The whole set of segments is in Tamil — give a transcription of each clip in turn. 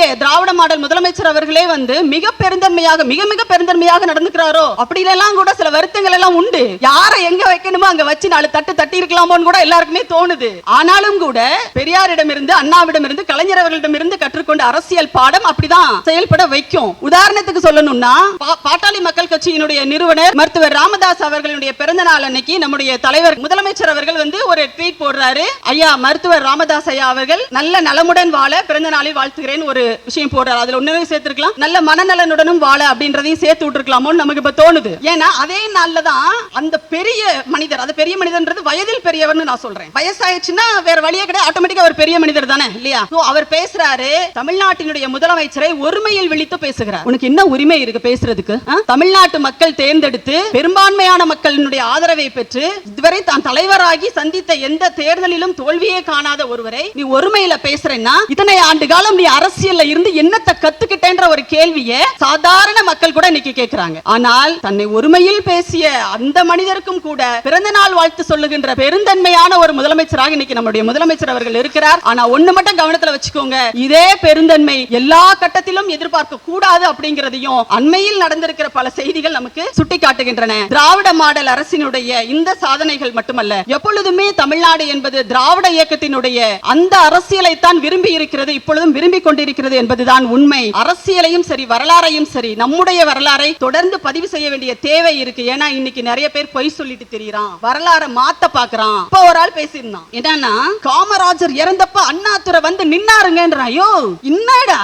நம்முடைய திராவிட மாடல் முதலமைச்சர் அவர்களே வந்து மிக பெருந்தன்மையாக மிக மிக பெருந்தன்மையாக நடந்துக்கிறாரோ? அப்படி எல்லாம் கூட சில வருத்தங்கள் எல்லாம் உண்டு. யாரை எங்க வைக்கணுமோ அங்க வச்சு நாலு தட்டு தட்டி இருக்கலாமோன்னு கூட எல்லாருக்குமே தோணுது. ஆனாலும் கூட பெரியாரிடம் இருந்து அண்ணாவிடம் இருந்து கலைஞர் அவர்களிடம் இருந்து கற்றுக்கொண்ட அரசியல் பாடம் அப்படிதான் செயல்பட வைக்கும். உதாரணத்துக்கு சொல்லணும்னா பா- பாட்டாளி மக்கள் கட்சியினுடைய நிறுவனர் மருத்துவர் ராமதாஸ் அவர்களுடைய பிறந்த நாள் அன்னைக்கு நம்முடைய தலைவர் முதலமைச்சர் அவர்கள் வந்து ஒரு ட்வீட் போடுறாரு. ஐயா மருத்துவர் ராமதாஸ் ஐயா அவர்கள் நல்ல நலமுடன் வாழ பிறந்த நாளை வாழ்த்துகிறேன் ஒரு விஷயம் போடுறாரு அதுல ஒண்ணுமே சேர்த்திருக்கலாம். நல்ல மனநலனுடனும் வாழ அப்படின்றதையும் சேர்த்து விட்டுருக்கலாமோன்னு நமக்கு இப்ப தோணுது. ஏன்னா அதே நாள்ல தான் அந்த பெரிய மனிதர் அது பெரிய மனிதன்றது வயதில் பெரியவர்னு நான் சொல்றேன். வயசாயிடுச்சுன்னா வேற வழியே கிடையாது. ஆட்டோமேட்டிக்கா அவர் பெரிய மனிதர் தானே இல்லையா? அவர் பேசுறாரு. தமிழ்நாட்டினுடைய முதலமைச்சரை ஒருமையில் விழித்து பேசுகிறார். உனக்கு என்ன உரிமை இருக்கு பேசுறதுக்கு? தமிழ்நாட்டு மக்கள் தேர்ந்தெடுத்து பெரும்பான்மையான மக்களினுடைய ஆதரவை பெற்று இதுவரை தான் தலைவராகி சந்தித்த எந்த தேர்தலிலும் தோல்வியே காணாத ஒருவரை நீ ஒருமையில பேசுறேன்னா இத்தனை ஆண்டு காலம் நீ அரசியல் அரசியல்ல இருந்து என்னத்தை கத்துக்கிட்டேன்ற ஒரு கேள்வியை சாதாரண மக்கள் கூட இன்னைக்கு கேட்கிறாங்க ஆனால் தன்னை ஒருமையில் பேசிய அந்த மனிதருக்கும் கூட பிறந்த நாள் வாழ்த்து சொல்லுகின்ற பெருந்தன்மையான ஒரு முதலமைச்சராக இன்னைக்கு நம்முடைய முதலமைச்சர் அவர்கள் இருக்கிறார். ஆனா ஒண்ணு மட்டும் கவனத்துல வச்சுக்கோங்க. இதே பெருந்தன்மை எல்லா கட்டத்திலும் எதிர்பார்க்க கூடாது அப்படிங்கிறதையும் அண்மையில் நடந்திருக்கிற பல செய்திகள் நமக்கு சுட்டி காட்டுகின்றன திராவிட மாடல் அரசினுடைய இந்த சாதனைகள் மட்டுமல்ல எப்பொழுதுமே தமிழ்நாடு என்பது திராவிட இயக்கத்தினுடைய அந்த அரசியலை தான் விரும்பி இருக்கிறது இப்பொழுதும் விரும்பி கொண்டிருக்கிறது என்பதுதான் உண்மை. அரசியலையும் சரி வரலாறையும் சரி நம்முடைய வரலாறை தொடர்ந்து பதிவு செய்ய வேண்டிய தேவை இருக்கு. ஏன்னா இன்னைக்கு நிறைய பேர் பொய் சொல்லிட்டு தெரியுறான். வரலாறை மாத்த பாக்குறான். இப்ப ஒரு ஆள் பேசியிருந்தான். என்னன்னா காமராஜர் இறந்தப்ப அண்ணாதுரை வந்து நின்னாருங்கன்றான். ஐயோ என்னடா?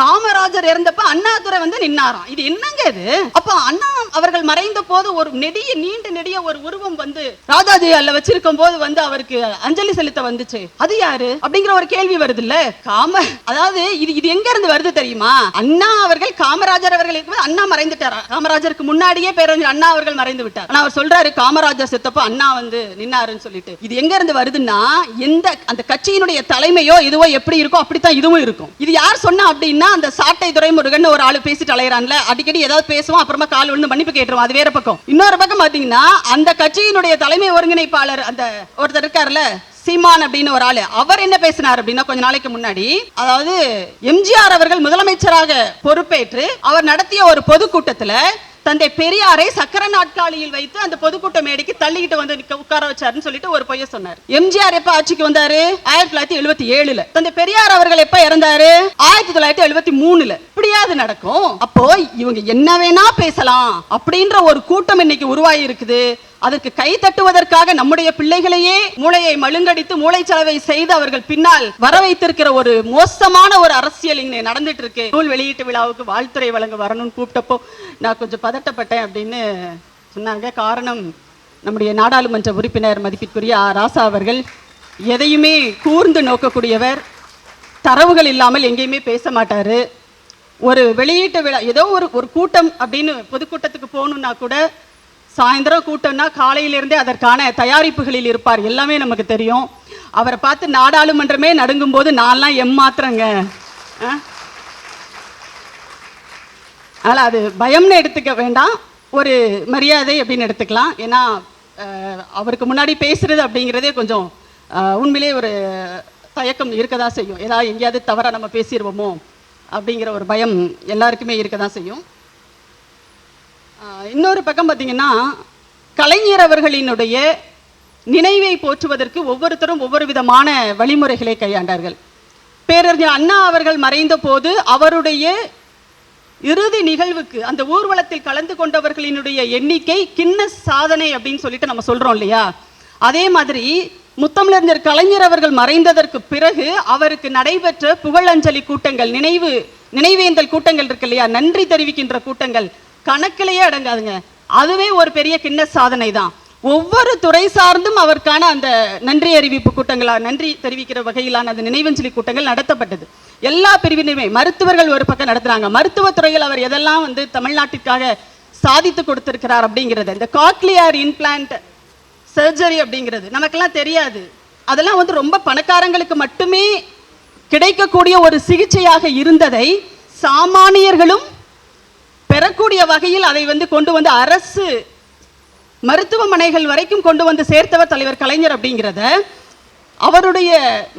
காமராஜர் இறந்தப்ப அண்ணாதுரை வந்து நின்னாராம். இது என்னங்க இது? அப்ப அண்ணா அவர்கள் மறைந்த போது ஒரு நெடிய நீண்ட நெடிய ஒரு உருவம் வந்து ராஜாஜி அல்ல வச்சிருக்கும் போது வந்து அவருக்கு அஞ்சலி செலுத்த வந்துச்சு. அது யாரு? அப்படிங்கிற ஒரு கேள்வி வருது இல்ல காம அதாவது இது இது எங்க இருந்து வருது தெரியுமா? அண்ணா அவர்கள் காமராஜர் அவர்கள் இருக்கும்போது அண்ணா மறைந்துட்டாரா? காமராஜருக்கு முன்னாடியே பேரறிஞர் அண்ணா அவர்கள் மறைந்து விட்டார். ஆனா அவர் சொல்றாரு காமராஜர் செத்தப்ப அண்ணா வந்து நின்னாருன்னு சொல்லிட்டு. இது எங்க இருந்து வருதுன்னா எந்த அந்த கட்சியினுடைய தலைமையோ இதுவோ எப்படி இருக்கோ அப்படித்தான் இதுவும் இருக்கும். இது யார் சொன்னா அப்படின்னா அந்த சாட்டை துறைமுருகன் ஒரு ஆளு பேசிட்டு அலையறான்ல அடிக்கடி ஏதாவது பேசுவோம் அப்புறமா கால் விழுந்து மன்னிப்பு கேட்டுருவோம் அது வேற பக்கம். இன்னொரு பக்கம் பாத்தீங்கன்னா அந்த கட்சியினுடைய தலைமை ஒருங்கிணைப்பாளர் அந்த ஒருத்தர் இருக்காருல்ல சீமான் அப்படின்னு ஒரு ஆளு. அவர் என்ன பேசினார் அப்படின்னா கொஞ்ச நாளைக்கு முன்னாடி அதாவது எம்ஜிஆர் அவர்கள் முதலமைச்சராக பொறுப்பேற்று அவர் நடத்திய ஒரு பொதுக்கூட்டத்துல தந்தை பெரியாரை சக்கர நாட்காலியில் வைத்து அந்த பொதுக்கூட்ட மேடைக்கு தள்ளிக்கிட்டு வந்து நிக்க- உட்கார வச்சாருன்னு சொல்லிட்டு ஒரு பொய்ய சொன்னார். எம்ஜிஆர் எப்ப ஆட்சிக்கு வந்தாரு? ஆயிரத்தி தொள்ளாயிரத்தி எழுபத்தி ஏழுல. தந்தை பெரியார் அவர்கள் எப்ப இறந்தாரு? ஆயிரத்தி தொள்ளாயிரத்தி எழுபத்தி மூணுல. இப்படியாவது நடக்கும். அப்போ இவங்க என்ன வேணா பேசலாம். அப்படின்ற ஒரு கூட்டம் இன்னைக்கு உருவாகி இருக்குது. அதற்கு கை தட்டுவதற்காக நம்முடைய பிள்ளைகளையே மூளையை மழுங்கடித்து மூளைச்சலவை செய்து அவர்கள் பின்னால் வர வைத்திருக்கிற ஒரு மோசமான ஒரு அரசியல் இங்கே நடந்துட்டு இருக்கு நூல் வெளியீட்டு விழாவுக்கு வாழ்த்துறை வழங்க வரணும்னு கூப்பிட்டப்போ நான் கொஞ்சம் பதட்டப்பட்டேன் அப்படின்னு சொன்னாங்க. காரணம் நம்முடைய நாடாளுமன்ற உறுப்பினர் மதிப்பிற்குரிய ராசா அவர்கள். எதையுமே கூர்ந்து நோக்கக்கூடியவர். தரவுகள் இல்லாமல் எங்கேயுமே பேச மாட்டார். ஒரு வெளியீட்டு விழா ஏதோ ஒரு ஒரு கூட்டம் அப்படின்னு பொதுக்கூட்டத்துக்கு போகணுன்னா கூட சாயந்தரம் கூட்டம்னா காலையிலிருந்தே அதற்கான தயாரிப்புகளில் இருப்பார். எல்லாமே நமக்கு தெரியும். அவரை பார்த்து நாடாளுமன்றமே நடுங்கும் போது நான்லாம் எம்மாத்திரங்க. அதனால் அது பயம்னு எடுத்துக்க வேண்டாம். ஒரு மரியாதை அப்படின்னு எடுத்துக்கலாம். ஏன்னா அவருக்கு முன்னாடி பேசுறது அப்படிங்கிறதே கொஞ்சம் உண்மையிலேயே உண்மையிலே ஒரு தயக்கம் இருக்க தான் செய்யும். ஏதாவது எங்கேயாவது தவறாக நம்ம பேசிடுவோமோ அப்படிங்கிற ஒரு பயம் எல்லாருக்குமே இருக்க தான் செய்யும். இன்னொரு பக்கம் பார்த்தீங்கன்னா கலைஞர் அவர்களினுடைய நினைவை போற்றுவதற்கு ஒவ்வொருத்தரும் ஒவ்வொரு விதமான வழிமுறைகளை கையாண்டார்கள். பேரறிஞர் அண்ணா அவர்கள் மறைந்த போது அவருடைய இறுதி நிகழ்வுக்கு அந்த ஊர்வலத்தில் கலந்து கொண்டவர்களினுடைய எண்ணிக்கை கிண்ண சாதனை அப்படின்னு சொல்லிட்டு நம்ம சொல்றோம் இல்லையா? அதே மாதிரி முத்தமிழறிஞர் கலைஞர் அவர்கள் மறைந்ததற்கு பிறகு அவருக்கு நடைபெற்ற புகழஞ்சலி கூட்டங்கள் நினைவு நினைவேந்தல் கூட்டங்கள் இருக்கு இல்லையா? நன்றி தெரிவிக்கின்ற கூட்டங்கள் கணக்கிலேயே அடங்காதுங்க. அதுவே ஒரு பெரிய கிண்ண சாதனை தான் ஒவ்வொரு துறை சார்ந்தும் அவருக்கான அந்த நன்றி அறிவிப்பு கூட்டங்களா நன்றி தெரிவிக்கிற வகையிலான அந்த நினைவஞ்சலி கூட்டங்கள் நடத்தப்பட்டது. எல்லா பிரிவினருமே மருத்துவர்கள் ஒரு பக்கம் நடத்துறாங்க. மருத்துவத்துறையில் அவர் எதெல்லாம் வந்து தமிழ்நாட்டிற்காக சாதித்து கொடுத்துருக்கிறார் அப்படிங்கிறது இந்த காக்லியர் இன்பிளான்ட் சர்ஜரி அப்படிங்கிறது நமக்கெல்லாம் தெரியாது. அதெல்லாம் வந்து ரொம்ப பணக்காரங்களுக்கு மட்டுமே கிடைக்கக்கூடிய ஒரு சிகிச்சையாக இருந்ததை சாமானியர்களும் பெறக்கூடிய வகையில் அதை வந்து கொண்டு வந்து அரசு மருத்துவமனைகள் வரைக்கும் கொண்டு வந்து சேர்த்தவர் தலைவர் கலைஞர் அப்படிங்கிறத அவருடைய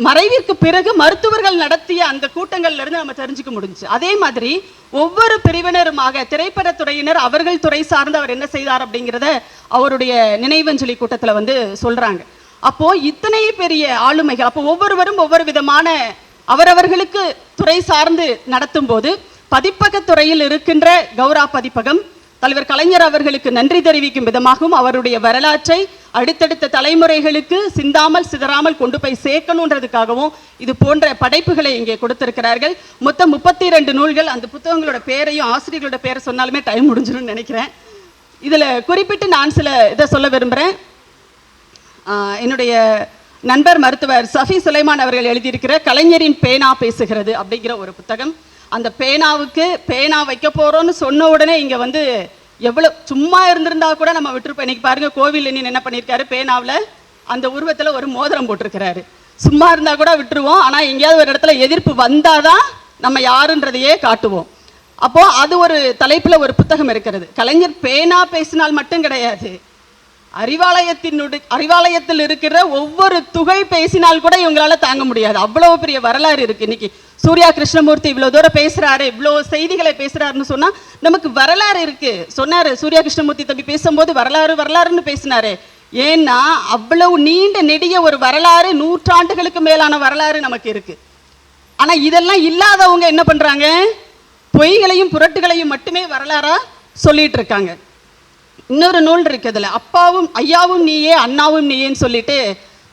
மறைவிற்கு பிறகு மருத்துவர்கள் நடத்திய அந்த கூட்டங்கள்ல இருந்து நம்ம தெரிஞ்சுக்க முடிஞ்சு அதே மாதிரி ஒவ்வொரு பிரிவினருமாக திரைப்படத்துறையினர் அவர்கள் துறை சார்ந்து அவர் என்ன செய்தார் அப்படிங்கிறத அவருடைய நினைவஞ்சலி கூட்டத்தில் வந்து சொல்றாங்க. அப்போ இத்தனை பெரிய ஆளுமைகள் அப்போ ஒவ்வொருவரும் ஒவ்வொரு விதமான அவரவர்களுக்கு துறை சார்ந்து நடத்தும் போது பதிப்பகத் துறையில் இருக்கின்ற கௌரா பதிப்பகம் தலைவர் கலைஞர் அவர்களுக்கு நன்றி தெரிவிக்கும் விதமாகவும் அவருடைய வரலாற்றை அடுத்தடுத்த தலைமுறைகளுக்கு சிந்தாமல் சிதறாமல் கொண்டு போய் சேர்க்கணுன்றதுக்காகவும் இது போன்ற படைப்புகளை இங்கே கொடுத்திருக்கிறார்கள். மொத்தம் முப்பத்தி ரெண்டு நூல்கள் அந்த புத்தகங்களோட பேரையும் ஆசிரியர்களோட பேரை சொன்னாலுமே டைம் முடிஞ்சிடும் நினைக்கிறேன். இதில் குறிப்பிட்டு நான் சில இதை சொல்ல விரும்புகிறேன் என்னுடைய நண்பர் மருத்துவர் சஃபி சுலைமான் அவர்கள் எழுதியிருக்கிற கலைஞரின் பேனா பேசுகிறது அப்படிங்கிற ஒரு புத்தகம். அந்த பேனாவுக்கு பேனா வைக்க போகிறோன்னு சொன்ன உடனே இங்கே வந்து எவ்வளோ சும்மா இருந்திருந்தா கூட நம்ம விட்டுருப்போம். இன்னைக்கு பாருங்கள் கோவில் நீ என்ன பண்ணியிருக்காரு பேனாவில் அந்த உருவத்தில் ஒரு மோதிரம் போட்டிருக்கிறாரு. சும்மா இருந்தால் கூட விட்டுருவோம். ஆனால் எங்கேயாவது ஒரு இடத்துல எதிர்ப்பு வந்தால் தான் நம்ம யாருன்றதையே காட்டுவோம். அப்போது அது ஒரு தலைப்பில் ஒரு புத்தகம் இருக்கிறது. கலைஞர் பேனா பேசினால் மட்டும் கிடையாது. அறிவாலயத்தினுடைய அறிவாலயத்தில் இருக்கிற ஒவ்வொரு துகை பேசினால் கூட இவங்களால தாங்க முடியாது. அவ்வளவு பெரிய வரலாறு இருக்கு. இன்னைக்கு சூர்யா கிருஷ்ணமூர்த்தி இவ்வளவு தூரம் பேசுறாரு இவ்வளவு செய்திகளை பேசுறாருன்னு சொன்னா நமக்கு வரலாறு இருக்கு. சொன்னாரு சூர்யா கிருஷ்ணமூர்த்தி தம்பி பேசும்போது வரலாறு வரலாறுன்னு பேசினாரு. ஏன்னா அவ்வளவு நீண்ட நெடிய ஒரு வரலாறு நூற்றாண்டுகளுக்கு மேலான வரலாறு நமக்கு இருக்கு. ஆனா இதெல்லாம் இல்லாதவங்க என்ன பண்றாங்க? பொய்களையும் புரட்டுகளையும் மட்டுமே வரலாறா சொல்லிட்டு இருக்காங்க. இன்னொரு நூல் இருக்குதுல அப்பாவும் ஐயாவும் நீயே அண்ணாவும் நீயேன்னு சொல்லிட்டு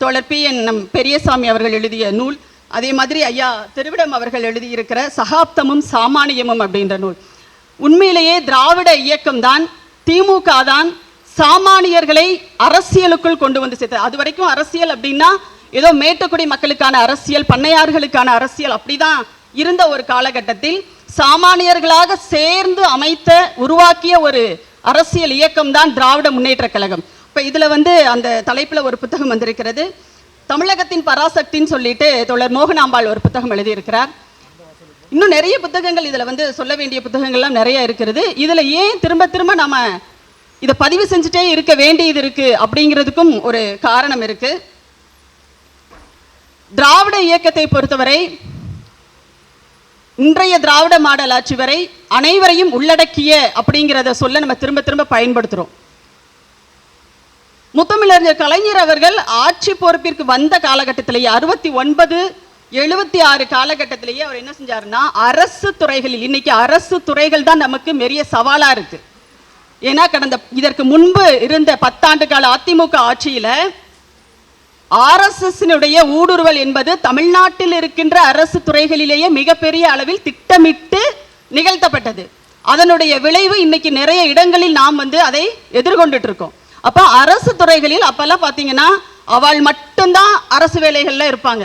தோழர் பி என் நம் பெரியசாமி அவர்கள் எழுதிய நூல். அதே மாதிரி ஐயா திருவிடம் அவர்கள் எழுதியிருக்கிற சகாப்தமும் சாமானியமும் அப்படின்ற நூல். உண்மையிலேயே திராவிட இயக்கம் தான் திமுக தான் சாமானியர்களை அரசியலுக்குள் கொண்டு வந்து சேர்த்தது. அது வரைக்கும் அரசியல் அப்படின்னா ஏதோ மேட்டுக்குடி மக்களுக்கான அரசியல் பண்ணையார்களுக்கான அரசியல் அப்படிதான் இருந்த ஒரு காலகட்டத்தில் சாமானியர்களாக சேர்ந்து அமைத்த உருவாக்கிய ஒரு அரசியல் இயக்கம் தான் திராவிட முன்னேற்ற கழகம். இப்போ இதில் வந்து அந்த தலைப்பில் ஒரு புத்தகம் வந்திருக்கிறது. தமிழகத்தின் பராசக்தின்னு சொல்லிட்டு தோழர் மோகனாம்பாள் ஒரு புத்தகம் எழுதியிருக்கிறார். இன்னும் நிறைய புத்தகங்கள் இதில் வந்து சொல்ல வேண்டிய புத்தகங்கள்லாம் நிறைய இருக்கிறது. இதில் ஏன் திரும்ப திரும்ப நம்ம இதை பதிவு செஞ்சுட்டே இருக்க வேண்டியது இருக்கு அப்படிங்கிறதுக்கும் ஒரு காரணம் இருக்கு. திராவிட இயக்கத்தை பொறுத்தவரை இன்றைய திராவிட மாடல் ஆட்சி வரை அனைவரையும் உள்ளடக்கிய அப்படிங்கிறத சொல்ல நம்ம திரும்ப திரும்ப பயன்படுத்துறோம். முத்தமிழறிஞர் கலைஞர் அவர்கள் ஆட்சி பொறுப்பிற்கு வந்த காலகட்டத்திலேயே அறுபத்தி ஒன்பது எழுபத்தி ஆறு காலகட்டத்திலேயே அவர் என்ன செஞ்சாருன்னா அரசு துறைகளில் இன்னைக்கு அரசு துறைகள் தான் நமக்கு பெரிய சவாலாக இருக்கு. ஏன்னா கடந்த இதற்கு முன்பு இருந்த பத்தாண்டு கால அதிமுக ஆட்சியில் ஆர்எஸ்எஸ்னுடைய ஊடுருவல் என்பது தமிழ்நாட்டில் இருக்கின்ற அரசு துறைகளிலேயே மிகப்பெரிய அளவில் திட்டமிட்டு நிகழ்த்தப்பட்டது. அதனுடைய விளைவு இன்னைக்கு நிறைய இடங்களில் நாம் வந்து அதை எதிர்கொண்டுட்டு இருக்கோம் அப்போ அரசு துறைகளில் அப்பெல்லாம் பார்த்தீங்கன்னா அவள் மட்டும்தான் அரசு வேலைகளில் இருப்பாங்க.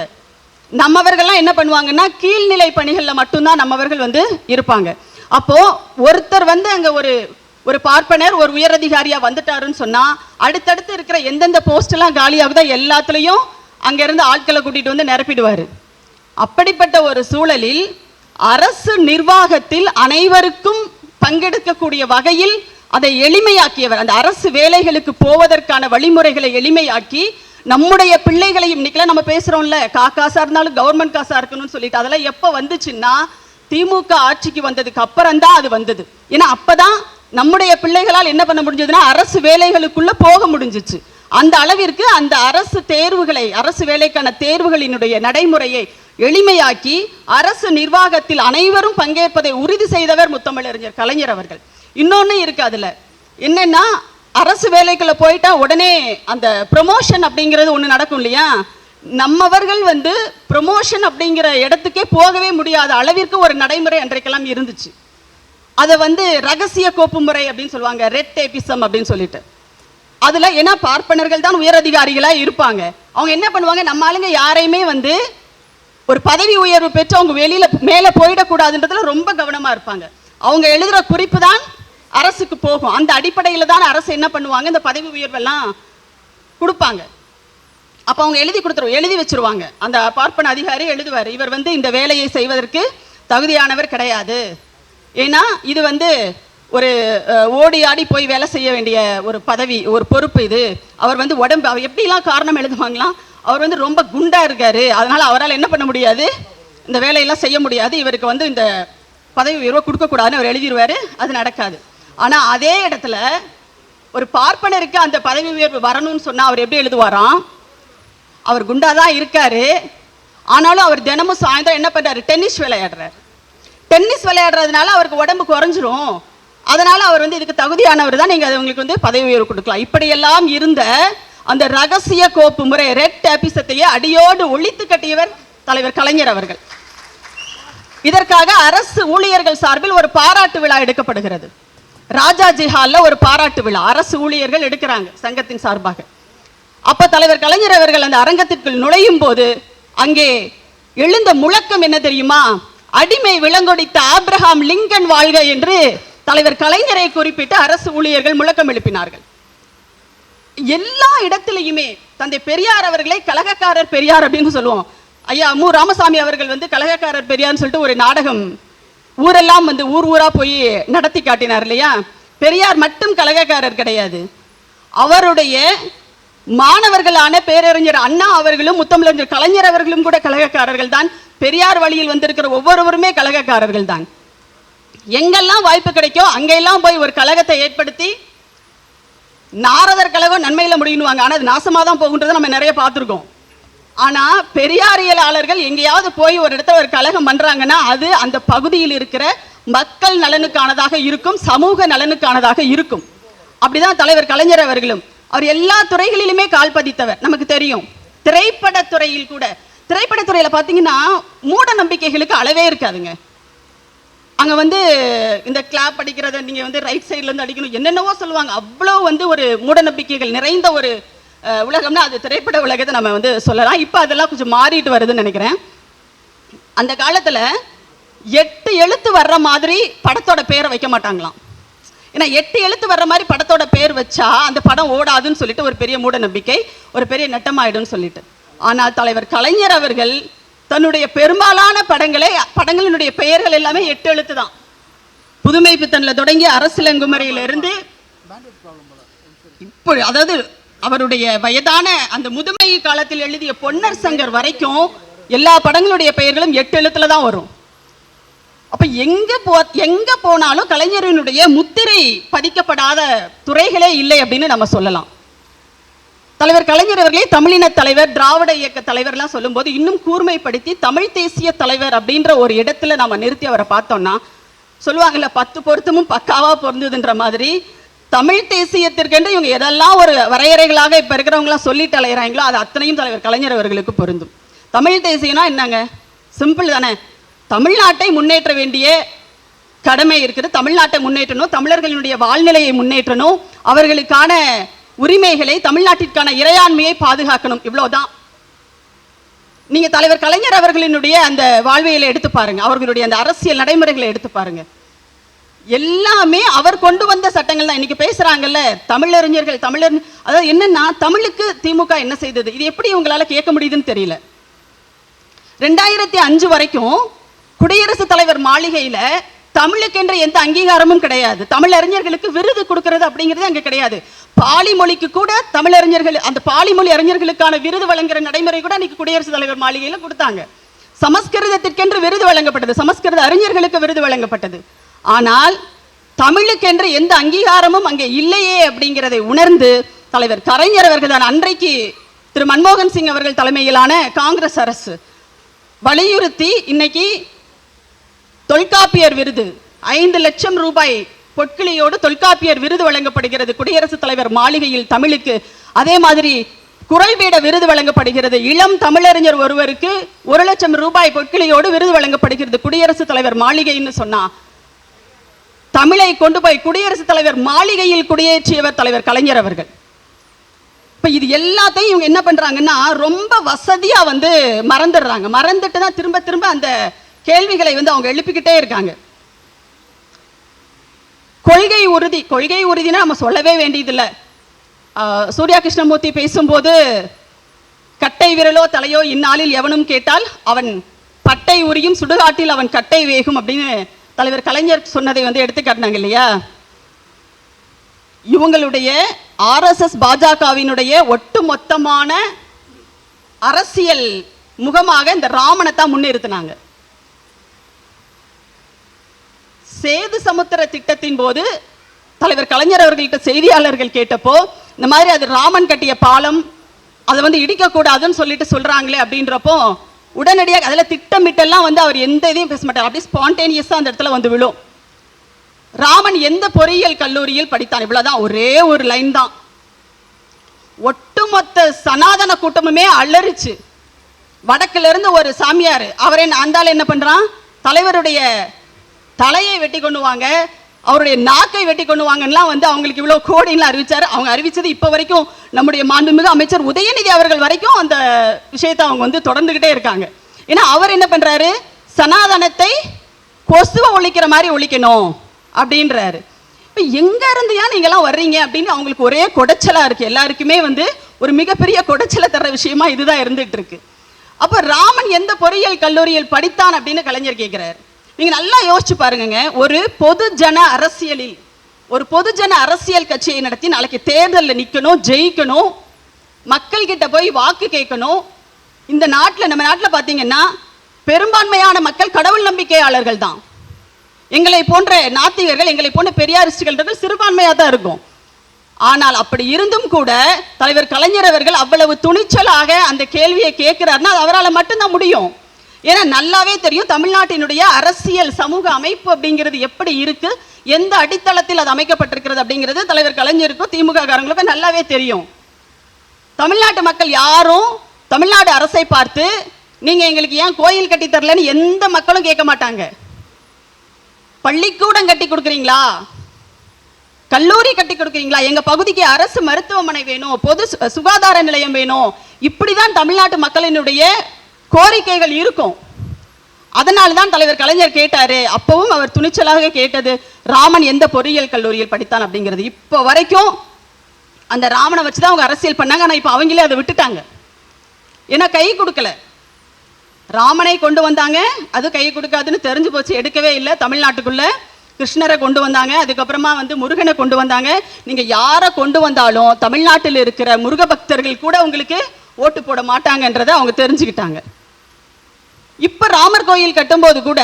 நம்மவர்கள்லாம் என்ன பண்ணுவாங்கன்னா கீழ்நிலை பணிகளில் மட்டும்தான் நம்மவர்கள் வந்து இருப்பாங்க. அப்போது ஒருத்தர் வந்து அங்கே ஒரு ஒரு பார்ப்பனர் ஒரு உயரதிகாரியா வந்துட்டாருன்னு சொன்னா அடுத்தடுத்து இருக்கிற எந்தெந்த போஸ்ட் எல்லாம் காலியாகுதோ எல்லாத்துலேயும் அங்கிருந்து ஆட்களை கூட்டிட்டு வந்து நிரப்பிடுவார். அப்படிப்பட்ட ஒரு சூழலில் அரசு நிர்வாகத்தில் அனைவருக்கும் பங்கெடுக்கக்கூடிய வகையில் அதை எளிமையாக்கியவர் அந்த அரசு வேலைகளுக்கு போவதற்கான வழிமுறைகளை எளிமையாக்கி நம்முடைய பிள்ளைகளையும் இன்னைக்கெல்லாம் நம்ம பேசுகிறோம்ல கா காசாக இருந்தாலும் கவர்மெண்ட் காசாக இருக்கணும்னு சொல்லிட்டு அதெல்லாம் எப்போ வந்துச்சுன்னா திமுக ஆட்சிக்கு வந்ததுக்கு அப்புறம் தான் அது வந்தது. ஏன்னா அப்போ தான் நம்முடைய பிள்ளைகளால் என்ன பண்ண முடிஞ்சதுன்னா அரசு வேலைகளுக்குள்ள போக முடிஞ்சிச்சு. அந்த அளவிற்கு அந்த அரசு தேர்வுகளை அரசு வேலைக்கான தேர்வுகளினுடைய நடைமுறையை எளிமையாக்கி அரசு நிர்வாகத்தில் அனைவரும் பங்கேற்பதை உறுதி செய்தவர் முத்தமிழறிஞர் கலைஞர் அவர்கள். இன்னொன்று இருக்கு அதில் என்னென்னா அரசு வேலைக்குள்ளே போயிட்டா உடனே அந்த ப்ரொமோஷன் அப்படிங்கிறது ஒன்று நடக்கும் இல்லையா? நம்மவர்கள் வந்து ப்ரொமோஷன் அப்படிங்கிற இடத்துக்கே போகவே முடியாத அளவிற்கு ஒரு நடைமுறை அன்றைக்கெல்லாம் இருந்துச்சு. அதை வந்து ரகசிய கோப்பு முறை அப்படின்னு சொல்லுவாங்க ரெட் டேபிசம் அப்படின்னு சொல்லிட்டு. அதில் ஏன்னா பார்ப்பனர்கள் தான் உயரதிகாரிகளா இருப்பாங்க. அவங்க என்ன பண்ணுவாங்க நம்ம ஆளுங்க யாரையுமே வந்து ஒரு பதவி உயர்வு பெற்று அவங்க வெளியில் மேலே போயிடக்கூடாதுன்றதுல ரொம்ப கவனமாக இருப்பாங்க. அவங்க எழுதுகிற குறிப்பு தான் அரசுக்கு போகும். அந்த அடிப்படையில் தான் அரசு என்ன பண்ணுவாங்க இந்த பதவி உயர்வெல்லாம் கொடுப்பாங்க. அப்போ அவங்க எழுதி கொடுத்துருவோம் எழுதி வச்சிருவாங்க. அந்த பார்ப்பன அதிகாரி எழுதுவார் இவர் வந்து இந்த வேலையை செய்வதற்கு தகுதியானவர் கிடையாது. ஏன்னா இது வந்து ஒரு ஓடி ஆடி போய் வேலை செய்ய வேண்டிய ஒரு பதவி ஒரு பொறுப்பு இது. அவர் வந்து உடம்பு அவர் எப்படிலாம் காரணம் எழுதுவாங்களாம் அவர் வந்து ரொம்ப குண்டாக இருக்காரு. அதனால் அவரால் என்ன பண்ண முடியாது? இந்த வேலையெல்லாம் செய்ய முடியாது. இவருக்கு வந்து இந்த பதவி உயர்வை கொடுக்கக்கூடாதுன்னு அவர் எழுதிடுவார் அது நடக்காது. ஆனால் அதே இடத்துல ஒரு பார்ப்பனருக்கு அந்த பதவி உயர்வு வரணும்னு சொன்னால் அவர் எப்படி எழுதுவாராம் அவர் குண்டாக தான் இருக்காரு. ஆனாலும் அவர் தினமும் சாயந்தரம் என்ன பண்ணுறாரு டென்னிஸ் விளையாடுறாரு. டென்னிஸ் விளையாடுறதுனால அவருக்கு உடம்பு குறைஞ்சிரும். அதனால் அவர் வந்து இதுக்கு தகுதியானவர் தான். நீங்கள் அது உங்களுக்கு வந்து பதவி உயர்வு கொடுக்கலாம். இப்படியெல்லாம் இருந்த அந்த ரகசிய கோப்பு முறை ரெட் டேபிசத்தையே அடியோடு ஒழித்து கட்டியவர் தலைவர் கலைஞர் அவர்கள். இதற்காக அரசு ஊழியர்கள் சார்பில் ஒரு பாராட்டு விழா எடுக்கப்படுகிறது. ராஜாஜி ஹால்ல ஒரு பாராட்டு விழா. அரசு ஊழியர்கள் எடுக்கிறாங்க சங்கத்தின் சார்பாக. அப்ப தலைவர் கலைஞர் அவர்கள் அந்த அரங்கத்திற்குள் நுழையும் போது அங்கே எழுந்த முழக்கம் என்ன தெரியுமா? அடிமை விலங்கொடித்த ஆப்ரஹாம் லிங்கன் வாழ்க என்று தலைவர் கலைஞரை குறிப்பிட்டு அரசு ஊழியர்கள் முழக்கம் எழுப்பினார்கள். எல்லா இடத்திலையுமே தந்தை பெரியார் அவர்களை கலகக்காரர் பெரியார் அப்படின்னு சொல்லுவோம். ஐயா மு. ராமசாமி அவர்கள் வந்து கலகக்காரர் பெரியார்னு சொல்லிட்டு ஒரு நாடகம் ஊரெல்லாம் வந்து ஊர் ஊரா போய் நடத்தி காட்டினார் இல்லையா? பெரியார் மட்டும் கலகக்காரர் கிடையாது. அவருடைய மாணவர்களான பேரறிஞர் அண்ணா அவர்களும் முத்தமிழறிஞர் கலைஞர் அவர்களும் கூட கலகக்காரர்கள் தான். பெரியார் வழியில் வந்திருக்கிற ஒவ்வொருவருமே கழகக்காரர்கள் தான் எங்கெல்லாம் வாய்ப்பு கிடைக்கோ அங்கெல்லாம் போய் ஒரு கழகத்தை ஏற்படுத்தி நாரதர் கழகம் நன்மையில் முடியணுவாங்க ஆனால் அது நாசமாக தான் போகுன்றதை நம்ம நிறைய பார்த்துருக்கோம். ஆனால் பெரியாரியலாளர்கள் எங்கேயாவது போய் ஒரு இடத்துல ஒரு கழகம் பண்ணுறாங்கன்னா அது அந்த பகுதியில் இருக்கிற மக்கள் நலனுக்கானதாக இருக்கும் சமூக நலனுக்கானதாக இருக்கும். அப்படிதான் தலைவர் கலைஞர் அவர்களும். அவர் எல்லா துறைகளிலுமே கால் பதித்தவர் நமக்கு தெரியும். திரைப்பட துறையில் கூட திரைப்படத்துறையில் பார்த்தீங்கன்னா மூட நம்பிக்கைகளுக்கு அளவே இருக்காதுங்க. அங்கே வந்து இந்த கிளாப் அடிக்கிறத நீங்கள் வந்து ரைட் சைட்லேருந்து அடிக்கணும் என்னென்னவோ சொல்லுவாங்க. அவ்வளோ வந்து ஒரு மூட நம்பிக்கைகள் நிறைந்த ஒரு உலகம்னா அது திரைப்பட உலகத்தை நம்ம வந்து சொல்லலாம். இப்போ அதெல்லாம் கொஞ்சம் மாறிட்டு வருதுன்னு நினைக்கிறேன். அந்த காலத்தில் எட்டு எழுத்து வர்ற மாதிரி படத்தோட பேரை வைக்க மாட்டாங்களாம். ஏன்னா எட்டு எழுத்து வர்ற மாதிரி படத்தோட பேர் வச்சா அந்த படம் ஓடாதுன்னு சொல்லிட்டு ஒரு பெரிய மூட நம்பிக்கை ஒரு பெரிய நட்டமாயிடும்னு சொல்லிட்டு. ஆனால் தலைவர் கலைஞர் அவர்கள் தன்னுடைய பெரும்பாலான படங்களை படங்களினுடைய பெயர்கள் எல்லாமே எட்டு எழுத்து தான் புதுமை பித்தன்ல தொடங்கி அரசியலங்குமரியில இருந்து இப்போ அதாவது அவருடைய வயதான அந்த முதுமை காலத்தில் எழுதிய பொன்னர் சங்கர் வரைக்கும் எல்லா படங்களுடைய பெயர்களும் எட்டு எழுத்துல தான் வரும். அப்ப எங்க போ எங்க போனாலும் கலைஞரினுடைய முத்திரை பதிக்கப்படாத துறைகளே இல்லை அப்படின்னு நம்ம சொல்லலாம். தலைவர் கலைஞர் அவர்களே தமிழின தலைவர் திராவிட இயக்க தலைவர்லாம் சொல்லும்போது இன்னும் கூர்மைப்படுத்தி தமிழ் தேசிய தலைவர் அப்படின்ற ஒரு இடத்துல நம்ம நிறுத்தி அவரை பார்த்தோம்னா சொல்லுவாங்கல்ல பத்து பொருத்தமும் பக்காவாக பொருந்ததுன்ற மாதிரி தமிழ் தேசியத்திற்கென்று இவங்க எதெல்லாம் ஒரு வரையறைகளாக இப்போ இருக்கிறவங்களாம் சொல்லிட்டு அலைகிறாங்களோ அது அத்தனையும் தலைவர் கலைஞர் அவர்களுக்கு பொருந்தும். தமிழ் தேசியம்னா என்னங்க? சிம்பிள் தானே. தமிழ்நாட்டை முன்னேற்ற வேண்டிய கடமை இருக்குது. தமிழ்நாட்டை முன்னேற்றணும் தமிழர்களினுடைய வாழ்நிலையை முன்னேற்றணும் அவர்களுக்கான உரிமைகளை தமிழ்நாட்டிற்கான இறையாண்மையை பாதுகாக்கணும். இவ்வளவுதான். நீங்க தலைவர் கலைஞர் அவர்களினுடைய அந்த வாழ்வியலை எடுத்து பாருங்க. அவர்களுடைய அந்த அரசியல் நடைமுறைகளை எடுத்து பாருங்க. எல்லாமே அவர் கொண்டு வந்த சட்டங்கள் தான். இன்னைக்கு பேசுறாங்கல்ல தமிழறிஞர்கள் தமிழர் அதாவது என்னன்னா தமிழுக்கு திமுக என்ன செய்தது? இது எப்படி உங்களால கேட்க முடியுதுன்னு தெரியல. ரெண்டாயிரத்தி அஞ்சு வரைக்கும் குடியரசுத் தலைவர் மாளிகையில தமிழுக்கென்ற எந்த அங்கீகாரமும் கிடையாது. தமிழறிஞர்களுக்கு விருது கொடுக்கறது அப்படிங்கிறது அங்கே கிடையாது. பாலி மொழிக்கு கூட தமிழறிஞர்கள் அந்த பாலி மொழி அறிஞர்களுக்கான விருது வழங்குற நடைமுறை கூட அன்னைக்கு குடியரசுத் தலைவர் மாளிகையில் கொடுத்தாங்க. சமஸ்கிருதத்திற்கென்று விருது வழங்கப்பட்டது. சமஸ்கிருத அறிஞர்களுக்கு விருது வழங்கப்பட்டது. ஆனால் தமிழுக்கென்று எந்த அங்கீகாரமும் அங்கே இல்லையே அப்படிங்கிறதை உணர்ந்து தலைவர் கலைஞர் அவர்கள் தான் அன்றைக்கு திரு மன்மோகன் சிங் அவர்கள் தலைமையிலான காங்கிரஸ் அரசு வலியுறுத்தி இன்னைக்கு தொல்காப்பியர் விருது. ஐந்து லட்சம் ரூபாய் பொற்கிளியோடு தொல்காப்பியர் விருது வழங்கப்படுகிறது. குடியரசுத் தலைவர் மாளிகையில் தமிழுக்கு அதே மாதிரி குரல்பீட விருது வழங்கப்படுகிறது. இளம் தமிழறிஞர் ஒருவருக்கு ஒரு லட்சம் ரூபாய் பொற்கிளியோடு விருது வழங்கப்படுகிறது. குடியரசுத் தலைவர் மாளிகைன்னு சொன்னா தமிழை கொண்டு போய் குடியரசுத் தலைவர் மாளிகையில் குடியேற்றியவர் தலைவர் கலைஞர் அவர்கள். இப்ப இது எல்லாத்தையும் இவங்க என்ன பண்றாங்கன்னா ரொம்ப வசதியா வந்து மறந்துடுறாங்க. மறந்துட்டு தான் திரும்ப திரும்ப அந்த கேள்விகளை வந்து அவங்க எழுப்பிக்கிட்டே இருக்காங்க. கொள்கை உறுதி கொள்கை உறுதினா நம்ம சொல்லவே வேண்டியதில்லை. சூர்யா கிருஷ்ணமூர்த்தி பேசும்போது கட்டை விரலோ தலையோ இந்நாளில் எவனும் கேட்டால் அவன் பட்டை உரியும் சுடுகாட்டில் அவன் கட்டை வேகும் அப்படின்னு தலைவர் கலைஞர் சொன்னதை வந்து எடுத்து காட்டினாங்க இல்லையா? இவங்களுடைய ஆர்எஸ்எஸ் பாஜகவினுடைய ஒட்டுமொத்தமான அரசியல் முகமாக இந்த ராமனை தான் முன்னிறுத்தினாங்க. சேது சமுத்திர திட்டத்தின் போது தலைவர் கலைஞர் அவர்கள்ட்ட செய்தியாளர்கள் கேட்டப்போ இந்த மாதிரி அது ராமன் கட்டிய பாலம் அதை வந்து இடிக்கக்கூடாதுன்னு சொல்லிட்டு சொல்கிறாங்களே அப்படின்றப்போ உடனடியாக அதில் திட்டமிட்டெல்லாம் வந்து அவர் எந்த இதையும் பேச மாட்டார். அப்படியே ஸ்பான்டேனியஸாக அந்த இடத்துல வந்து விழும். ராமன் எந்த பொறியியல் கல்லூரியில் படித்தான்? இவ்வளோதான் ஒரே ஒரு லைன் தான். ஒட்டுமொத்த சனாதன கூட்டமுமே அலறிச்சு. வடக்குல இருந்து ஒரு சாமியார். அவர் என்ன அந்தால என்ன பண்ணுறான் தலைவருடைய தலையை வெட்டி கொண்டு வாங்க அவருடைய நாக்கை வெட்டி கொண்டு வாங்கலாம் வந்து அவங்களுக்கு இவ்வளவு கோடின்னு அறிவிச்சார். அவங்க அறிவிச்சது இப்போ வரைக்கும் நம்முடைய மாண்புமிகு அமைச்சர் உதயநிதி அவர்கள் வரைக்கும் அந்த விஷயத்தை அவங்க வந்து தொடர்ந்துகிட்டே இருக்காங்க. ஏன்னா அவர் என்ன பண்றாரு? சனாதனத்தை கொசுவை ஒழிக்கிற மாதிரி ஒழிக்கணும் அப்படின்றாரு. இப்போ எங்க இருந்துயா நீங்களாம் வர்றீங்க அப்படின்னு அவங்களுக்கு ஒரே குடைச்சலா இருக்கு. எல்லாருக்குமே வந்து ஒரு மிகப்பெரிய குடைச்சலை தர்ற விஷயமா இதுதான் இருந்துகிட்டு இருக்கு. அப்போ ராமன் எந்த பொறியியல் கல்லூரியில் படித்தான் அப்படின்னு கலைஞர் கேட்குறாரு நீங்கள் நல்லா யோசிச்சு பாருங்கங்க. ஒரு பொதுஜன அரசியலில் ஒரு பொதுஜன அரசியல் கட்சியை நடத்தி நாளைக்கு தேர்தலில் நிற்கணும் ஜெயிக்கணும் மக்கள் கிட்ட போய் வாக்கு கேட்கணும். இந்த நாட்டில் நம்ம நாட்டில் பார்த்தீங்கன்னா பெரும்பான்மையான மக்கள் கடவுள் நம்பிக்கையாளர்கள் தான். எங்களை போன்ற நாத்திகர்கள் எங்களை போன்ற பெரியாரிஸ்டுகள் சிறுபான்மையாக தான் இருக்கும். ஆனால் அப்படி இருந்தும் கூட தலைவர் கலைஞர் அவர்கள் அவ்வளவு துணிச்சலாக அந்த கேள்வியை கேட்கிறாருன்னா அது அவரால் மட்டும்தான் முடியும். ஏன்னா நல்லாவே தெரியும் தமிழ்நாட்டினுடைய அரசியல் சமூக அமைப்பு அப்படிங்கிறது எப்படி இருக்கு எந்த அடித்தளத்தில் அது அமைக்கப்பட்டிருக்கிறது அப்படிங்கிறது தலைவர் கலைஞருக்கும் திமுக காரங்களுக்கும் நல்லாவே தெரியும். தமிழ்நாட்டு மக்கள் யாரும் தமிழ்நாடு அரசை பார்த்து நீங்க எங்களுக்கு ஏன் கோயில் கட்டி தரலன்னு எந்த மக்களும் கேட்க மாட்டாங்க. பள்ளிக்கூடம் கட்டி கொடுக்குறீங்களா? கல்லூரி கட்டி கொடுக்குறீங்களா? எங்க பகுதிக்கு அரசு மருத்துவமனை வேணும் பொது சு- சுகாதார நிலையம் வேணும். இப்படிதான் தமிழ்நாட்டு மக்களினுடைய கோரிக்கைகள் இருக்கும். அதனால தான் தலைவர் கலைஞர் கேட்டாரு. அப்பவும் அவர் துணிச்சலாக கேட்டது ராமன் எந்த பொறியியல் கல்லூரியில் படித்தான்? அப்படிங்கிறது. இப்போ வரைக்கும் அந்த ராமனை வச்சு தான் அவங்க அரசியல் பண்ணாங்க. ஆனால் இப்போ அவங்களே அதை விட்டுட்டாங்க. ஏன்னா கை கொடுக்கல. ராமனை கொண்டு வந்தாங்க. அது கை கொடுக்காதுன்னு தெரிஞ்சு போச்சு. எடுக்கவே இல்லை. தமிழ்நாட்டுக்குள்ள கிருஷ்ணரை கொண்டு வந்தாங்க. அதுக்கப்புறமா வந்து முருகனை கொண்டு வந்தாங்க. நீங்க யாரை கொண்டு வந்தாலும் தமிழ்நாட்டில் இருக்கிற முருக பக்தர்கள் கூட உங்களுக்கு ஓட்டு போட மாட்டாங்கன்றதை அவங்க தெரிஞ்சுக்கிட்டாங்க. இப்போ ராமர் கோயில் கட்டும்போது கூட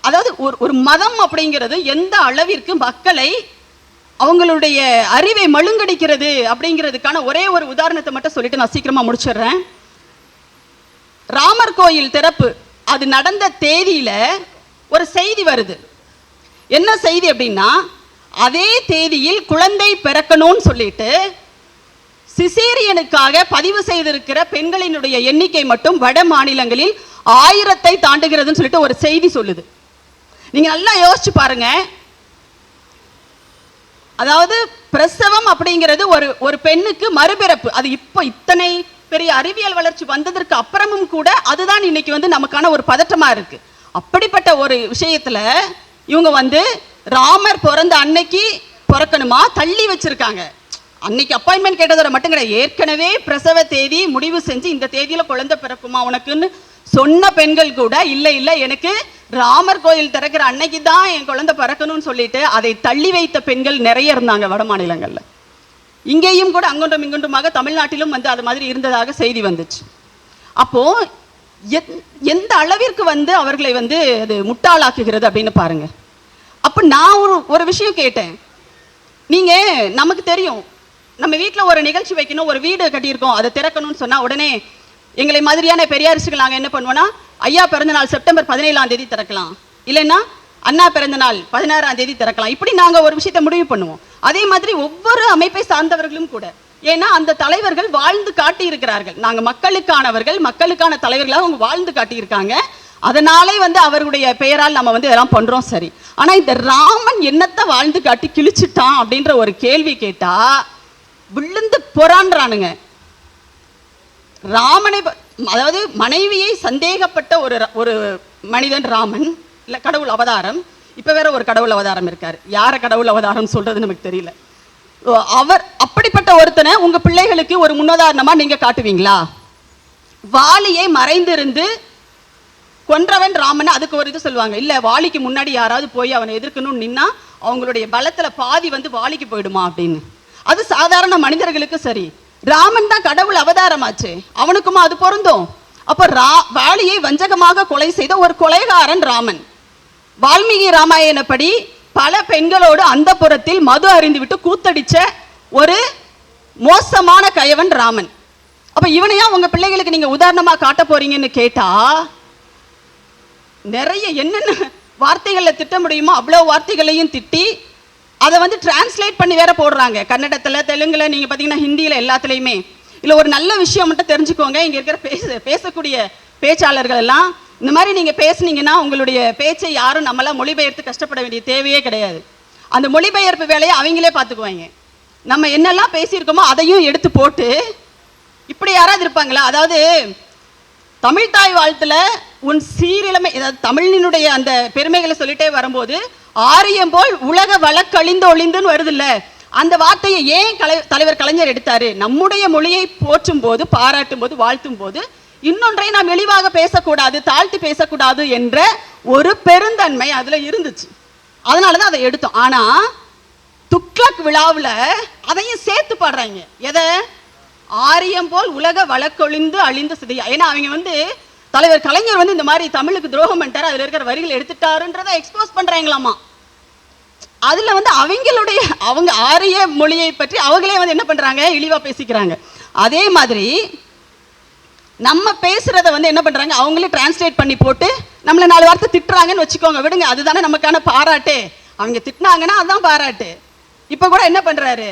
அதாவது ஒரு ஒரு மதம் அப்படிங்கிறது எந்த அளவிற்கு மக்களை அவங்களுடைய அறிவை மழுங்கடிக்கிறது அப்படிங்கிறதுக்கான ஒரே ஒரு உதாரணத்தை மட்டும் சொல்லிட்டு நான் சீக்கிரமாக முடிச்சிடுறேன். ராமர் கோயில் திறப்பு அது நடந்த தேதியில ஒரு செய்தி வருது. என்ன செய்தி அப்படின்னா அதே தேதியில் குழந்தை பிறக்கணும்னு சொல்லிட்டு சிசேரியனுக்காக பதிவு செய்திருக்கிற பெண்களினுடைய எண்ணிக்கை மட்டும் வட மாநிலங்களில் ஆயிரத்தை தாண்டுகிறதுன்னு சொல்லிட்டு ஒரு செய்தி சொல்லுது. நீங்க நல்லா யோசிச்சு பாருங்க. அதாவது பிரசவம் அப்படிங்கிறது ஒரு ஒரு பெண்ணுக்கு மறுபிறப்பு. அது இப்போ இத்தனை பெரிய அறிவியல் வளர்ச்சி வந்ததற்கு அப்புறமும் கூட அதுதான் இன்னைக்கு வந்து நமக்கான ஒரு பதட்டமா இருக்கு. அப்படிப்பட்ட ஒரு விஷயத்துல இவங்க வந்து ராமர் பிறந்த அன்னைக்கு பிறக்கணுமா? தள்ளி வச்சிருக்காங்க. அன்னைக்கு அப்பாயின்மெண்ட் கேட்டதோட மட்டும் கிடையாது. ஏற்கனவே பிரசவ தேதி முடிவு செஞ்சு இந்த தேதியில குழந்தை பிறக்குமா உனக்குன்னு சொன்ன பெண்கள் கூட இல்லை இல்லை எனக்கு ராமர் கோயில் திறக்கிற அன்னைக்கு தான் என் குழந்தை பிறக்கணும்னு சொல்லிட்டு அதை தள்ளி வைத்த பெண்கள் நிறைய இருந்தாங்க வட மாநிலங்களில். இங்கேயும் கூட அங்கொன்றும் இங்கொன்றுமாக தமிழ்நாட்டிலும் வந்து அது மாதிரி இருந்ததாக செய்தி வந்துச்சு. அப்போ எந்த அளவிற்கு வந்து அவர்களை வந்து அது முட்டாளாக்குகிறது அப்படின்னு பாருங்க. அப்ப நான் ஒரு ஒரு விஷயம் கேட்டேன். நீங்க நமக்கு தெரியும். நம்ம வீட்டில் ஒரு நிகழ்ச்சி வைக்கணும் ஒரு வீடு கட்டியிருக்கோம் அதை திறக்கணும்னு சொன்னால் உடனே எங்களை மாதிரியான பெரியாரிசுகள் நாங்கள் என்ன பண்ணுவோம்னா ஐயா பிறந்த நாள் செப்டம்பர் பதினேழாம் தேதி திறக்கலாம். இல்லைன்னா அண்ணா பிறந்த நாள் பதினாறாம் தேதி திறக்கலாம். இப்படி நாங்கள் ஒரு விஷயத்தை முடிவு பண்ணுவோம். அதே மாதிரி ஒவ்வொரு அமைப்பை சார்ந்தவர்களும் கூட. ஏன்னா அந்த தலைவர்கள் வாழ்ந்து காட்டி இருக்கிறார்கள் நாங்கள் மக்களுக்கானவர்கள் மக்களுக்கான தலைவர்களாக அவங்க வாழ்ந்து காட்டியிருக்காங்க. அதனாலே வந்து அவருடைய பெயரால் நம்ம வந்து இதெல்லாம் பண்ணுறோம் சரி. ஆனால் இந்த ராமன் என்னத்தை வாழ்ந்து காட்டி கிழிச்சிட்டான் அப்படின்ற ஒரு கேள்வி கேட்டால் விழுந்து பொறான்றானுங்க ராமனை அதாவது மனைவியை சந்தேகப்பட்ட ஒரு ர- ஒரு மனிதன் ராமன் இல்லை கடவுள் அவதாரம். இப்போ வேற ஒரு கடவுள் அவதாரம் இருக்கார். யாரை கடவுள் அவதாரம் சொல்கிறது நமக்கு தெரியல. அவர் அப்படிப்பட்ட ஒருத்தனை உங்கள் பிள்ளைகளுக்கு ஒரு முன்னுதாரணமாக நீங்கள் காட்டுவீங்களா? வாலியை மறைந்திருந்து கொன்றவன் ராமன் அதுக்கு ஒரு இது சொல்லுவாங்க. இல்லை வாலிக்கு முன்னாடி யாராவது போய் அவனை எதிர்க்கணும்னு நின்னா அவங்களுடைய பலத்தில் பாதி வந்து வாலிக்கு போயிடுமா அப்படின்னு. அது சாதாரண மனிதர்களுக்கு சரி. ராமன் தான் கடவுள் அவதாரமாச்சு. அவனுக்குமா அது பொருந்தும்? அப்ப ரா வாலியை வஞ்சகமாக கொலை செய்த ஒரு கொலைகாரன் ராமன். வால்மீகி ராமாயணப்படி பல பெண்களோடு அந்த புறத்தில் மது அறிந்துவிட்டு கூத்தடிச்ச ஒரு மோசமான கயவன் ராமன். அப்ப இவனையா உங்க பிள்ளைகளுக்கு நீங்க உதாரணமா காட்ட போறீங்கன்னு கேட்டா நிறைய என்னென்ன வார்த்தைகளை திட்ட முடியுமோ அவ்வளவு வார்த்தைகளையும் திட்டி அதை வந்து டிரான்ஸ்லேட் பண்ணி வேற போடுறாங்க. கன்னடத்தில் தெலுங்குல நீங்க பார்த்தீங்கன்னா ஹிந்தியில எல்லாத்துலேயுமே. இல்லை ஒரு நல்ல விஷயம் மட்டும் தெரிஞ்சுக்கோங்க. இங்க இருக்கிற பேச பேசக்கூடிய பேச்சாளர்கள் எல்லாம் இந்த மாதிரி நீங்க பேசுனீங்கன்னா உங்களுடைய பேச்சை யாரும் நம்மளாம் மொழிபெயர்த்து கஷ்டப்பட வேண்டிய தேவையே கிடையாது. அந்த மொழிபெயர்ப்பு வேலையை அவங்களே பார்த்துக்குவாங்க நம்ம என்னெல்லாம் பேசியிருக்கோமோ அதையும் எடுத்து போட்டு இப்படி யாராவது இருப்பாங்களா? அதாவது தமிழ் தாய் வாழ்த்துல உன் சீரிலமை அதாவது தமிழினுடைய அந்த பெருமைகளை சொல்லிட்டே வரும்போது ஆரியம் போல் உலக வழக்கழிந்து ஒளிந்துன்னு வருதுல்ல. அந்த வார்த்தையை ஏன் கலை தலைவர் கலைஞர் எடுத்தாரு? நம்முடைய மொழியை போற்றும் போது பாராட்டும் போது வாழ்த்தும் போது இன்னொன்றை நாம் இழிவாக பேசக்கூடாது தாழ்த்தி பேசக்கூடாது என்ற ஒரு பெருந்தன்மை அதுல இருந்துச்சு. அதனாலதான் அதை எடுத்தோம். ஆனா துக்ளக் விழாவில் அதையும் சேர்த்து பாடுறாங்க. எதை? ஆரியம் போல் உலக வழக்கொழிந்து அழிந்து சிதையா ஏன்னா அவங்க வந்து தலைவர் கலைஞர் வந்து இந்த மாதிரி தமிழுக்கு துரோகம் பண்ணிட்டாரு அதில் இருக்கிற வரிகள் எடுத்துட்டாருன்றதை எக்ஸ்போஸ் பண்ணுறாங்களாமா அதில் வந்து அவங்களுடைய அவங்க ஆரிய மொழியை பற்றி அவங்களே வந்து என்ன பண்ணுறாங்க இழிவாக பேசிக்கிறாங்க. அதே மாதிரி நம்ம பேசுகிறத வந்து என்ன பண்ணுறாங்க அவங்களே டிரான்ஸ்லேட் பண்ணி போட்டு நம்மளை நாலு வார்த்தை திட்டுறாங்கன்னு வச்சுக்கோங்க. விடுங்க அதுதானே நமக்கான பாராட்டே. அவங்க திட்டினாங்கன்னா அதுதான் பாராட்டு. இப்போ கூட என்ன பண்ணுறாரு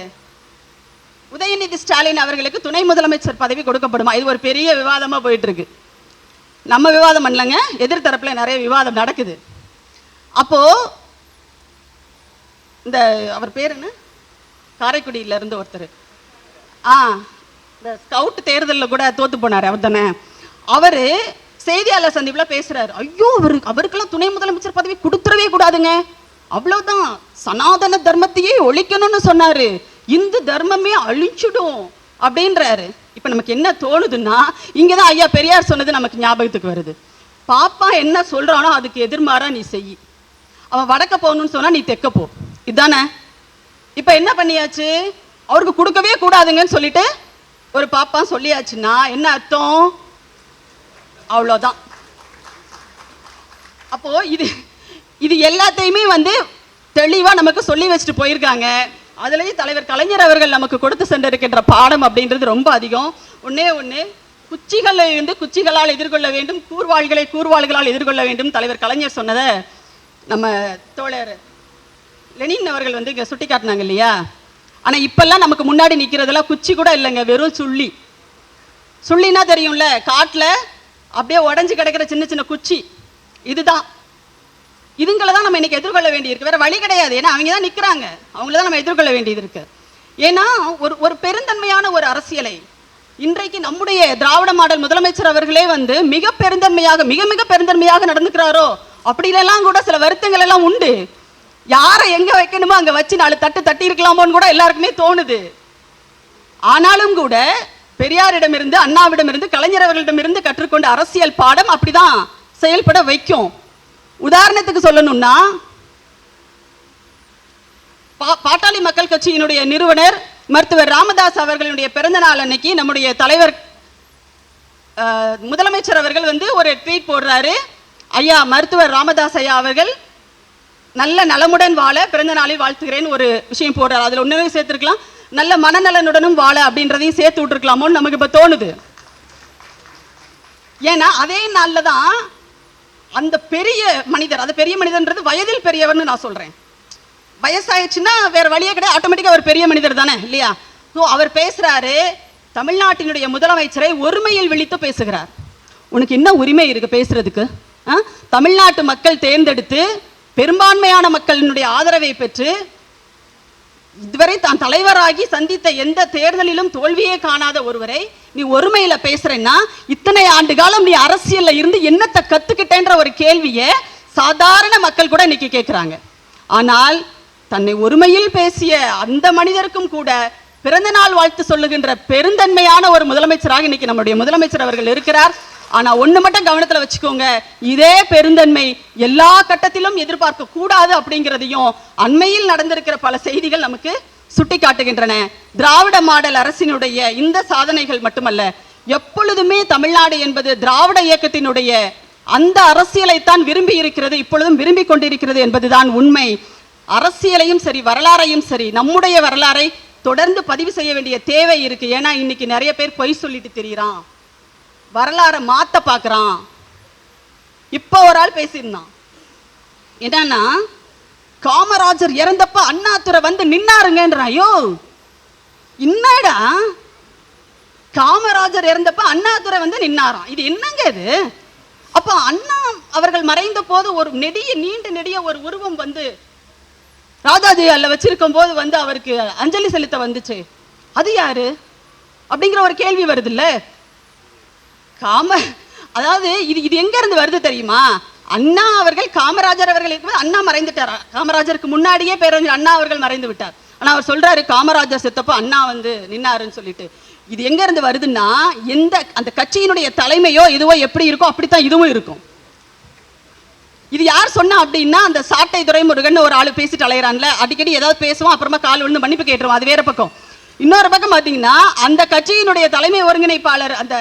உதயநிதி ஸ்டாலின் அவர்களுக்கு துணை முதலமைச்சர் பதவி கொடுக்கப்படுமா? இது ஒரு பெரிய விவாதமாக போயிட்டு இருக்கு. நம்ம விவாதம் பண்ணலங்க எதிர்த்தரப்பில் நிறைய விவாதம் நடக்குது. அப்போ இந்த அவர் பேர் என்ன? காரைக்குடியிலேருந்து ஒருத்தர். ஆ இந்த ஸ்கவுட் தேர்தலில் கூட தோற்று போனார் அவர் தானே. அவர் செய்தியாளர் சந்திப்பில் பேசுகிறார் ஐயோ அவருக்கு அவருக்கெல்லாம் துணை முதலமைச்சர் பதவி கொடுத்துடவே கூடாதுங்க. அவ்வளோதான் சனாதன தர்மத்தையே ஒழிக்கணும்னு சொன்னார். இந்து தர்மமே அழிச்சிடும் அப்படின்றாரு. இப்போ நமக்கு என்ன தோணுதுன்னா இங்கே தான் ஐயா பெரியார் சொன்னது நமக்கு ஞாபகத்துக்கு வருது. பாப்பா என்ன சொல்கிறானோ அதுக்கு எதிர்மாறாக நீ செய். அவன் வடக்க போகணும்னு சொன்னால் நீ தெக்க போ. இதானே? இப்போ என்ன பண்ணியாச்சு? அவருக்கு கொடுக்கவே கூடாதுங்கன்னு சொல்லிட்டு ஒரு பாப்பா சொல்லியாச்சுன்னா என்ன அர்த்தம்? அவ்வளோதான் அப்போ இது இது எல்லாத்தையுமே வந்து தெளிவாக நமக்கு சொல்லி வச்சுட்டு போயிருக்காங்க. அதுலேயும் தலைவர் கலைஞர் அவர்கள் நமக்கு கொடுத்து சென்றிருக்கின்ற பாடம் அப்படின்றது ரொம்ப அதிகம். ஒன்றே ஒன்று குச்சிகளை வந்து குச்சிகளால் எதிர்கொள்ள வேண்டும் கூர்வாள்களை கூர்வாள்களால் எதிர்கொள்ள வேண்டும் தலைவர் கலைஞர் சொன்னதை நம்ம தோழர் லெனின் அவர்கள் வந்து இங்கே சுட்டி காட்டினாங்க இல்லையா? ஆனால் இப்பெல்லாம் நமக்கு முன்னாடி நிற்கிறதெல்லாம் குச்சி கூட இல்லைங்க வெறும் சுள்ளி. சுள்ளினா தெரியும்ல காட்டில் அப்படியே உடஞ்சி கிடக்கிற சின்ன சின்ன குச்சி. இதுதான். இதுங்களை தான் நம்ம இன்னைக்கு எதிர்கொள்ள வேண்டியிருக்கு. வேற வழி கிடையாது. ஏன்னா அவங்க தான் நிற்கிறாங்க அவங்கள தான் நம்ம எதிர்கொள்ள வேண்டியது இருக்கு. ஏன்னா ஒரு ஒரு பெருந்தன்மையான ஒரு அரசியலை இன்றைக்கு நம்முடைய திராவிட மாடல் முதலமைச்சர் அவர்களே வந்து மிக பெருந்தன்மையாக மிக மிக பெருந்தன்மையாக நடந்துக்கிறாரோ? அப்படிலெல்லாம் கூட சில வருத்தங்கள் எல்லாம் உண்டு. யாரை எங்க வைக்கணுமோ அங்க வச்சு நாலு தட்டு தட்டி இருக்கலாமோன்னு கூட எல்லாருக்குமே தோணுது. ஆனாலும் கூட பெரியாரிடமிருந்து அண்ணாவிடமிருந்து கலைஞர் அவர்களிடமிருந்து கற்றுக்கொண்ட அரசியல் பாடம் அப்படிதான் செயல்பட வைக்கும். உதாரணத்துக்கு சொல்லணும்னா பா- பாட்டாளி மக்கள் கட்சியினுடைய நிறுவனர் மருத்துவர் ராமதாஸ் அவர்களுடைய பிறந்த நாள் அன்னைக்கு நம்முடைய தலைவர் முதலமைச்சர் அவர்கள் வந்து ஒரு ட்வீட் போடுறாரு. ஐயா மருத்துவர் ராமதாஸ் ஐயா அவர்கள் நல்ல நலமுடன் வாழ பிறந்த நாளில் வாழ்த்துகிறேன் ஒரு விஷயம் போடுறாரு. அதில் ஒன்றுமே சேர்த்துருக்கலாம். நல்ல மனநலனுடனும் வாழ அப்படின்றதையும் சேர்த்து விட்டுருக்கலாமோன்னு நமக்கு இப்போ தோணுது. ஏன்னா அதே நாளில் தான் அந்த பெரிய மனிதர் அது பெரிய மனிதன்றது வயதில் பெரியவர்னு நான் சொல்கிறேன் வயசாயிடுச்சுன்னா வேறு வழியே கிடையாது. ஆட்டோமேட்டிக்காக அவர் பெரிய மனிதர் தானே இல்லையா? ஸோ அவர் பேசுகிறாரு தமிழ்நாட்டினுடைய முதலமைச்சரை ஒருமையில் விழித்து பேசுகிறார். உனக்கு என்ன உரிமை இருக்குது பேசுகிறதுக்கு ஆ? தமிழ்நாட்டு மக்கள் தேர்ந்தெடுத்து பெரும்பான்மையான மக்களினுடைய ஆதரவை பெற்று இதுவரை தான் தலைவராகி சந்தித்த எந்த தேர்தலிலும் தோல்வியே காணாத ஒருவரை நீ ஒருமையில பேசுறேன்னா இத்தனை ஆண்டு காலம் நீ அரசியல்ல இருந்து என்னத்தை கத்துக்கிட்டேன்ற ஒரு கேள்வியை சாதாரண மக்கள் கூட இன்னைக்கு கேட்கிறாங்க ஆனால் தன்னை ஒருமையில் பேசிய அந்த மனிதருக்கும் கூட பிறந்த நாள் வாழ்த்து சொல்லுகின்ற பெருந்தன்மையான ஒரு முதலமைச்சராக இன்னைக்கு நம்முடைய முதலமைச்சர் அவர்கள் இருக்கிறார். ஆனா ஒண்ணு மட்டும் கவனத்துல வச்சுக்கோங்க. இதே பெருந்தன்மை எல்லா கட்டத்திலும் எதிர்பார்க்க கூடாது அப்படிங்கிறதையும் அண்மையில் நடந்திருக்கிற பல செய்திகள் நமக்கு சுட்டி காட்டுகின்றன திராவிட மாடல் அரசினுடைய இந்த சாதனைகள் மட்டுமல்ல எப்பொழுதுமே தமிழ்நாடு என்பது திராவிட இயக்கத்தினுடைய அந்த அரசியலைத்தான் விரும்பி இருக்கிறது இப்பொழுதும் விரும்பி கொண்டிருக்கிறது என்பதுதான் உண்மை. அரசியலையும் சரி வரலாறையும் சரி நம்முடைய வரலாறை தொடர்ந்து பதிவு செய்ய வேண்டிய தேவை இருக்கு. ஏன்னா இன்னைக்கு நிறைய பேர் பொய் சொல்லிட்டு தெரியுறான். வரலாறை மாற்ற பார்க்குறான் இப்போ ஒரு ஆள் பேசியிருந்தான். என்னன்னா காமராஜர் இறந்தப்ப அண்ணாதுரை வந்து நின்னாருங்கன்றான். ஐயோ என்னடா காமராஜர் இறந்தப்ப அண்ணாதுரை வந்து நின்னாராம். இது என்னங்க இது? அப்போ அண்ணா அவர்கள் மறைந்த போது ஒரு நெடிய நீண்ட நெடிய ஒரு உருவம் வந்து ராஜாஜி அல்ல வச்சிருக்கும் போது வந்து அவருக்கு அஞ்சலி செலுத்த வந்துச்சு. அது யாரு? அப்படிங்கிற ஒரு கேள்வி வருது இல்லை காம அதாவது இது இது எங்க இருந்து வருது தெரியுமா? அண்ணா அவர்கள் காமராஜர் அவர்கள் இருக்கும்போது அண்ணா மறைந்துட்டாரா? காமராஜருக்கு முன்னாடியே பேரறிஞர் அண்ணா அவர்கள் மறைந்து விட்டார். ஆனால் அவர் சொல்றாரு காமராஜர் செத்தப்போ அண்ணா வந்து நின்னாருன்னு சொல்லிட்டு. இது எங்க இருந்து வருதுன்னா எந்த அந்த கட்சியினுடைய தலைமையோ இதுவோ எப்படி இருக்கோ அப்படித்தான் இதுவும் இருக்கும். இது யார் சொன்னா அப்படின்னா அந்த சாட்டை துரைமுருகன் ஒரு ஆள் பேசிட்டு அலையிறான்ல அடிக்கடி ஏதாவது பேசுவோம் அப்புறமா கால் விழுந்து மன்னிப்பு கேட்டுருவோம் அது வேற பக்கம். இன்னொரு பக்கம் பார்த்தீங்கன்னா அந்த கட்சியினுடைய தலைமை ஒருங்கிணைப்பாளர் அந்த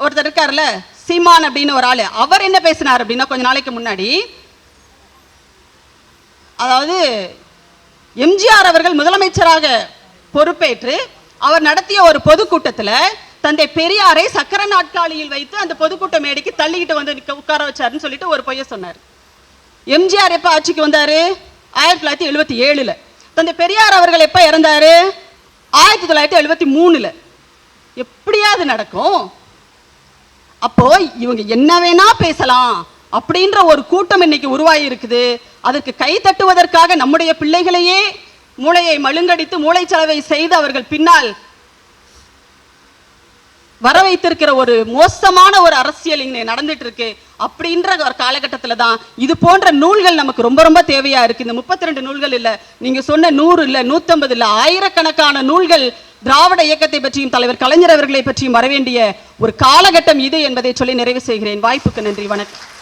ஒருத்தர் இருக்கார்ல சீமான் அப்படின்னு ஒரு ஆள். அவர் என்ன பேசினார் அப்படின்னா கொஞ்ச நாளைக்கு முன்னாடி அதாவது எம்ஜிஆர் அவர்கள் முதலமைச்சராக பொறுப்பேற்று அவர் நடத்திய ஒரு பொதுக்கூட்டத்தில் தந்தை பெரியாரை சக்கர நாட்காலியில் வைத்து அந்த பொதுக்கூட்ட மேடைக்கு தள்ளிக்கிட்டு வந்து நிக்க உட்கார வச்சாருன்னு சொல்லிட்டு ஒரு பொய்ய சொன்னார். எம்ஜிஆர் எப்போ ஆட்சிக்கு வந்தாரு? ஆயிரத்தி தொள்ளாயிரத்தி எழுபத்தி ஏழுல. தந்தை பெரியார் அவர்கள் எப்ப இறந்தாரு? ஆயிரத்தி தொள்ளாயிரத்தி எழுபத்தி மூணுல. எப்படியா அது நடக்கும். அப்போ இவங்க என்ன வேணா பேசலாம் அப்படின்ற ஒரு கூட்டம் இன்னைக்கு உருவாகி இருக்குது. அதற்கு கை தட்டுவதற்காக நம்முடைய பிள்ளைகளையே மூளையை மழுங்கடித்து மூளைச்சலவை செய்து அவர்கள் பின்னால் வர வைத்திருக்கிற ஒரு மோசமான ஒரு அரசியல் இங்கே நடந்துட்டு இருக்கு அப்படின்ற ஒரு காலகட்டத்துல தான் இது போன்ற நூல்கள் நமக்கு ரொம்ப ரொம்ப தேவையா இருக்கு. இந்த முப்பத்தி ரெண்டு நூல்கள் இல்ல நீங்க சொன்ன நூறு இல்ல நூத்தம்பது இல்ல ஆயிரக்கணக்கான நூல்கள் திராவிட இயக்கத்தை பற்றியும் தலைவர் கலைஞர் அவர்களை பற்றியும் வரவேண்டிய ஒரு காலகட்டம் இது என்பதை சொல்லி நிறைவு செய்கிறேன். வாய்ப்புக்கு நன்றி. வணக்கம்.